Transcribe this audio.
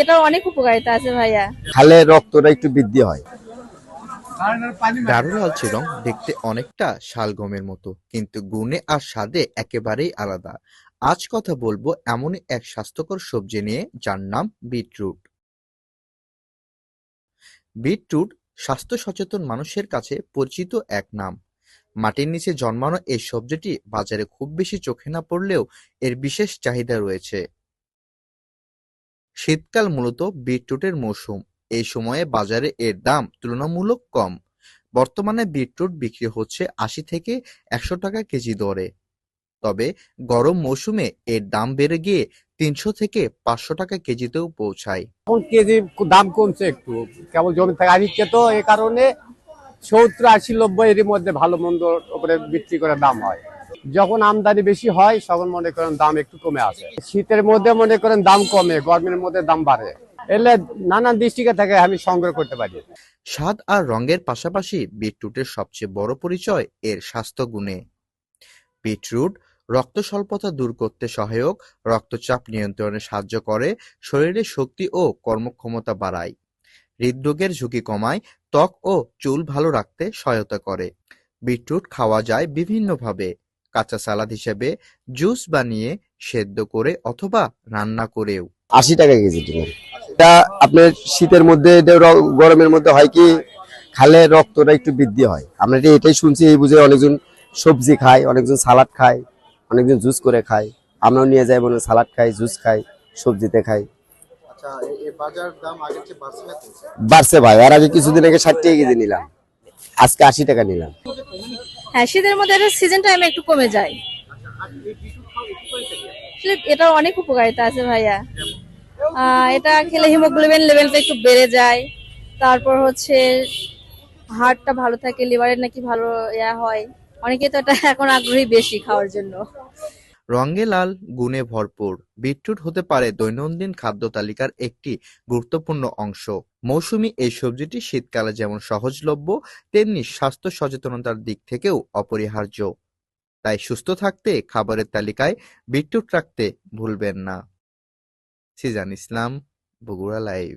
এটা অনেক উপকারিতা আছে ভাইয়া। খালে রক্তটা একটু বৃদ্ধি হয়। গাঢ় লালচে রং দেখতে অনেকটা শালগমের মতো কিন্তু গুণে আর স্বাদে একেবারেই আলাদা। আজ কথা বলব এমনই এক স্বাস্থ্যকর সবজি নিয়ে যার নাম বিটরুট। বিটরুট স্বাস্থ্য সচেতন মানুষের কাছে পরিচিত এক নাম। মাটির নিচে জন্মানো এই সবজিটি বাজারে খুব বেশি চোখে না পড়লেও এর বিশেষ চাহিদা রয়েছে। শীতকাল মূলত বিটরুটের মৌসুম। এই সময়ে বাজারে এর দাম তুলনামূলক কম। বর্তমানে বিটরুট বিক্রি হচ্ছে আশি থেকে একশো টাকা কেজি দরে। তবে গরম মৌসুমে এর দাম বেড়ে গিয়ে তিনশো থেকে পাঁচশো টাকা কেজিতেও পৌঁছায়। কেজি দাম কমছে একটু। কেবল জমি থেকে আনিচ্ছে তো এই কারণে সত্তর আশি নব্বই এর মধ্যে ভালো মন্দ উপরে বিক্রি করে দাম হয়। যখন আমদানি বেশি হয়, তখন মনে করেন দাম একটু কমে আসে। শীতের মধ্যে মনে করেন দাম কমে, গরমের মধ্যে দাম বাড়ে। এলে নানান দৃষ্টিকে থেকে আমি সংগ্রহ করতে পারি। স্বাদ আর রঙের পাশাপাশি বিটরুটের সবচেয়ে বড় পরিচয় এর স্বাস্থ্য গুণে। বিটরুট রক্ত স্বল্পতা দূর করতে সহায়ক, রক্তচাপ নিয়ন্ত্রণে সাহায্য করে, শরীরে শক্তি ও কর্মক্ষমতা বাড়ায়। হৃদরোগের ঝুঁকি কমায়, ত্বক ও চুল ভালো রাখতে সহায়তা করে। বিটরুট খাওয়া যায় বিভিন্নভাবে। কাঁচা সালাদ হিসেবে জুস বানিয়ে সেদ্ধ করে অথবা রান্না করেও। আশি টাকা কেজি এটা আপনার শীতের মধ্যে এটা গরমের মধ্যে হয় কি খালে রক্তটা একটু বৃদ্ধি হয়। আমরা এটা এটাই শুনছি এই বুঝে অনেকজন সবজি খায় অনেকজন সালাদ খায় অনেকজন জুস করে খায়। আমরাও নিয়ে যাই মনে সালাদ খাই জুস খাই সবজিতে খাই। বাড়ছে ভাই আর আগে কিছুদিন আগে ষাট টাকা কেজি নিলাম। আজকে আশি টাকা নিলাম। হ্যাঁ শীতের মধ্যে এটা সিজন টাইমে একটু কমে যায়। এটা অনেক উপকারিতা আছে ভাইয়া। এটা খেলে হিমোগ্লোবিন লেভেলটা একটু বেড়ে যায়। তারপর হচ্ছে হার্টটা ভালো থাকে লিভারের নাকি ভালো ইয়া হয়। অনেকে তো এটা এখন আগ্রহী বেশি খাওয়ার জন্য। রঙে লাল, গুণে ভরপুর। বিটরুট হতে পারে দৈনন্দিন খাদ্য তালিকার একটি গুরুত্বপূর্ণ অংশ। মৌসুমী এই সবজিটি শীতকালে যেমন সহজলভ্য, তেমনি স্বাস্থ্য সচেতনতার দিক থেকেও অপরিহার্য। তাই সুস্থ থাকতে খাবারের তালিকায় বিটরুট রাখতে ভুলবেন না। সিজান ইসলাম, বগুড়া লাইভ।